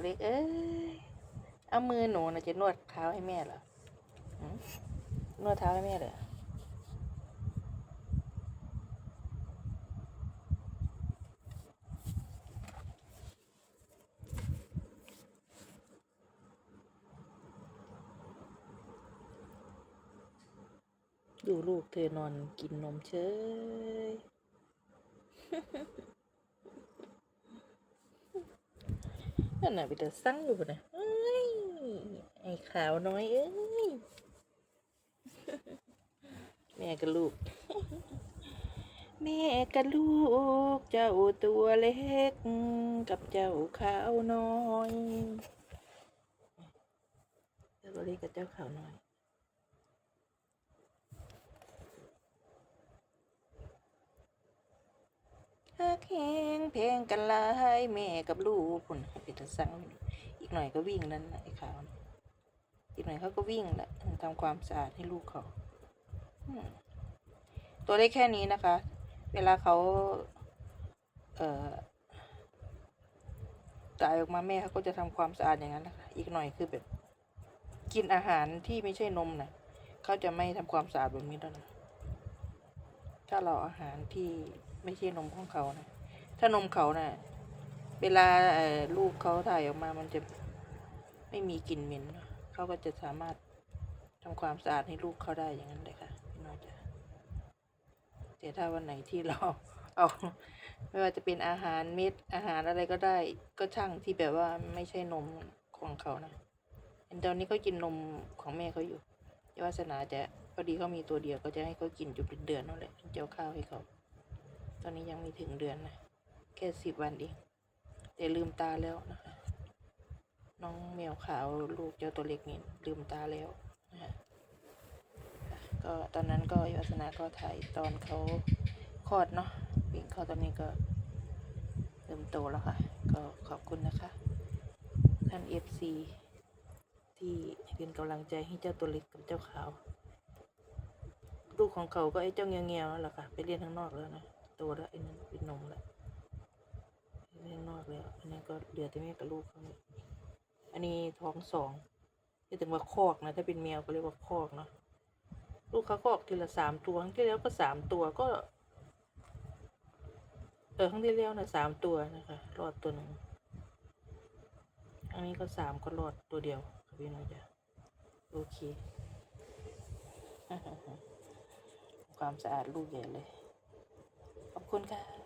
เล็กเอ้ย เอามือหนูนะจะนวดเท้าให้แม่เหรอนวดเท้าให้แม่เลยเหรอดูลูกเธอนอนกินนมเฉย นั่นน่ะไปเดสั่งอยู่นะเอ้ยไอ้ขาวน้อยเอ้ยแม่กับลูก แม่กับลูก เจ้าตัวเล็ก กับเจ้าขาวน้อยเจ้าตัวเล็กกับเจ้าขาวน้อย ฮักแหง เพลงกันลายแม่กับลูกพุ่นไปตะสั่งอีกหน่อยก็วิ่งนั่นไอ้ขาวอีกหน่อยเขาก็วิ่งแหละทำความสะอาดให้ลูกเขาตัวเล็กแค่นี้นะคะ เวลาเขาเอ่อตายออกมาแม่เขาก็จะทำความสะอาดอย่างนั้นแหละคะอีกหน่อยคือแบบ กินอาหารที่ไม่ใช่นมนะเขาจะไม่ทำความสะอาดแบบนี้แล้วนะถ้าเราอาหารที่ไม่ใช่นมของเขานะ ถ้านมเขานะ่ะ เวลาลูกเขาถ่ายออกมามันจะไม่มีกลิ่นเหม็นเขาก็จะสามารถทำความสะอาดให้ลูกเขาได้อย่างนั้นเลยค่ะพี่น้องจ๋าแต่ถ้าวันไหนที่เราเอาไม่ว่าจะเป็นอาหารเม็ดอาหารอะไรก็ได้ ก็ช่างที่แบบว่าไม่ใช่นมของเขานะเห็นตอนนี้เขากินนมของแม่เขาอยู่วาสนาจะพอดีเขามีตัวเดียวก็จะให้เขากินอยู่เป็นเดือนนั่นแหละเจะเอาข้าวให้เขา ตอนนี้ยังไม่ถึงเดือนนะ แค่สิบวันเองแต่ลืมตาแล้วนะคะ น้องแมวขาวลูกเจ้าตัวเล็กนี่ลืมตาแล้วนะคะก็ตอนนั้นก็ยวาสนาก็ถ่ายตอนเขาคลอดเนาะวิ่งเขาตอนนี้ก็เริ่มโตแล้วค่ะ ก็ขอบคุณนะคะ ท่านเอฟซีที่เป็นกำลังใจให้เจ้าตัวเล็กกับเจ้าขาว ลูกของเขาก็ไอ้เจ้าเงี้ยวๆนั่นแหละค่ะ ไปเรียนข้างนอกแล้วนะ โตแล้วไอ้นั่นเป็นนมแล้ว ข้างนอกแล้วอันนี้ก็เหลือแต่แม่กับลูกเขาอันนี้ท้องสองที่ถึงว่าคอกนะถ้าเป็นแมวก็เรียกว่าคอกเนาะลูกเขาก็ออกทีละสามตัวครั้งที่แล้วก็สามตัวก็เออครั้งที่แล้วนะสามตัวนะคะรอดตัวหนึ่งอันนี้ก็สามก็รอดตัวเดียวค่ะพี่น้องจ้ะโอเคความสะอาดลูกใหญ่เลย ขอบคุณค่ะ